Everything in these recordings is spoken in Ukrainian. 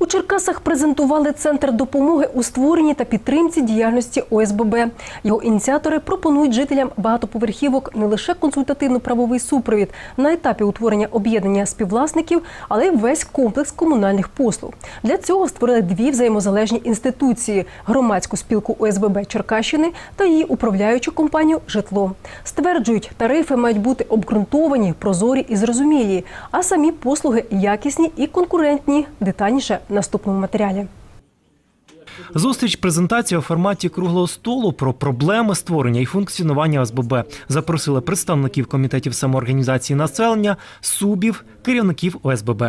У Черкасах презентували центр допомоги у створенні та підтримці діяльності ОСББ. Його ініціатори пропонують жителям багатоповерхівок не лише консультативно-правовий супровід на етапі утворення об'єднання співвласників, але й весь комплекс комунальних послуг. Для цього створили дві взаємозалежні інституції: громадську спілку ОСББ Черкащини та її управляючу компанію Житло. Стверджують, тарифи мають бути обґрунтовані, прозорі і зрозумілі, а самі послуги якісні і конкурентні. Детальніше наступному матеріалі. Зустріч презентація у форматі круглого столу про проблеми створення і функціонування ОСББ запросили представників комітетів самоорганізації населення, субів, керівників ОСББ.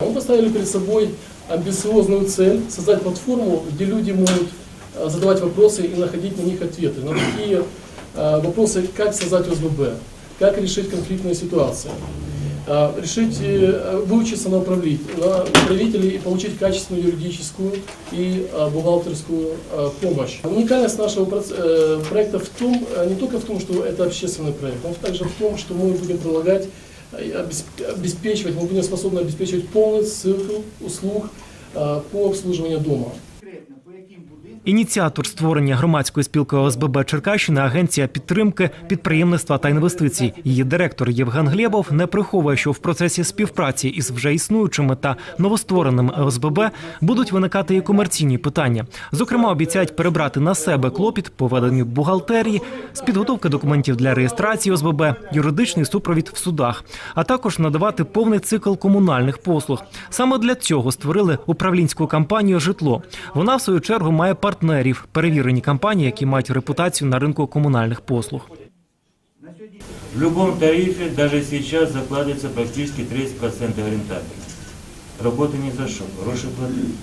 Мы поставили перед собой амбициозную цель создать платформу, где люди могут э, задавать вопросы и находить на них ответы. На такие э, вопросы, как создать ОСББ, как решить конфликтные ситуации, э, решить, э, выучиться на, управлит- на управителей и получить качественную юридическую и э, бухгалтерскую э, помощь. Уникальность нашего проц- э, проекта в том, э, не только в том, что это общественный проект, но также в том, что мы будем прилагать и обесп- обеспечивать, мы будем способны обеспечивать полный цикл услуг э, по обслуживанию дома. Ініціатор створення громадської спілки ОСББ Черкащина агенція підтримки підприємництва та інвестицій. Її директор Євген Глєбов не приховує, що в процесі співпраці із вже існуючими та новоствореними ОСББ будуть виникати і комерційні питання. Зокрема, обіцяють перебрати на себе клопіт по веденню бухгалтерії, з підготовки документів для реєстрації ОСББ, юридичний супровід в судах, а також надавати повний цикл комунальних послуг. Саме для цього створили управлінську компанію Житло. Вона в свою чергу має партнерів, перевірені компанії, які мають репутацію на ринку комунальних послуг. В любом тарифе даже сейчас закладывается практически 30% рентабельности. Роботи ні за що, гроші платить.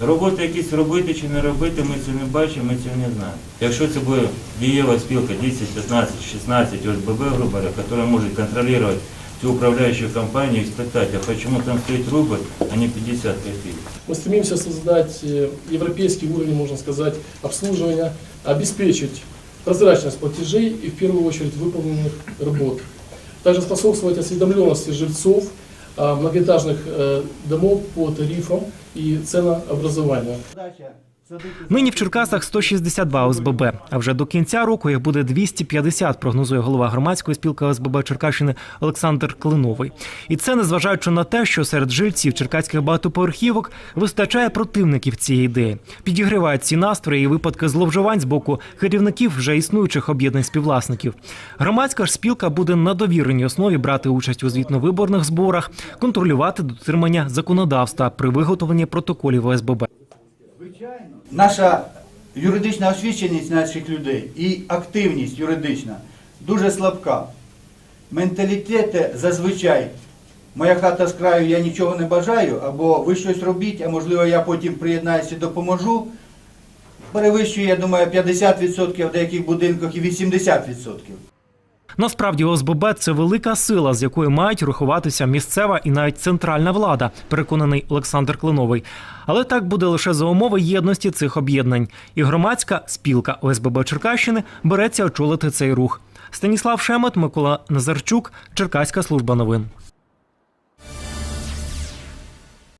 Роботи якісь робити чи не робити, ми це не бачимо, ми це не знаємо. Якщо це буде дієва спілка 10, 15, 16 ОСББ, грубо говоря, яка може контролювати цю управляючу компанію і спитати, а чому там стоїть рубль, а не 50 копійок. Мы стремимся создать э, европейский уровень, можно сказать, обслуживания, обеспечить прозрачность платежей и в первую очередь выполненных работ. Также способствовать осведомленности жильцов а, многоэтажных э, домов по тарифам и ценообразованию. Нині в Черкасах 162 ОСББ, а вже до кінця року їх буде 250, прогнозує голова громадської спілки ОСББ Черкащини Олександр Клиновий. І це незважаючи на те, що серед жильців черкаських багатоповерхівок вистачає противників цієї ідеї. Підігрівають ці настрої і випадки зловживань з боку керівників вже існуючих об'єднань співвласників. Громадська ж спілка буде на довіреній основі брати участь у звітно-виборних зборах, контролювати дотримання законодавства при виготовленні протоколів ОСББ. Наша юридична освіченість наших людей і активність юридична дуже слабка. Менталітет зазвичай моя хата з краю, я нічого не бажаю, або ви щось робіть, а можливо я потім приєднаюся і допоможу. Перевищує, я думаю, 50%, в деяких будинках і 80%. Насправді ОСББ – це велика сила, з якою мають рахуватися місцева і навіть центральна влада, переконаний Олександр Клиновий. Але так буде лише за умови єдності цих об'єднань. І громадська спілка ОСББ Черкащини береться очолити цей рух. Станіслав Шемет, Микола Назарчук, Черкаська служба новин.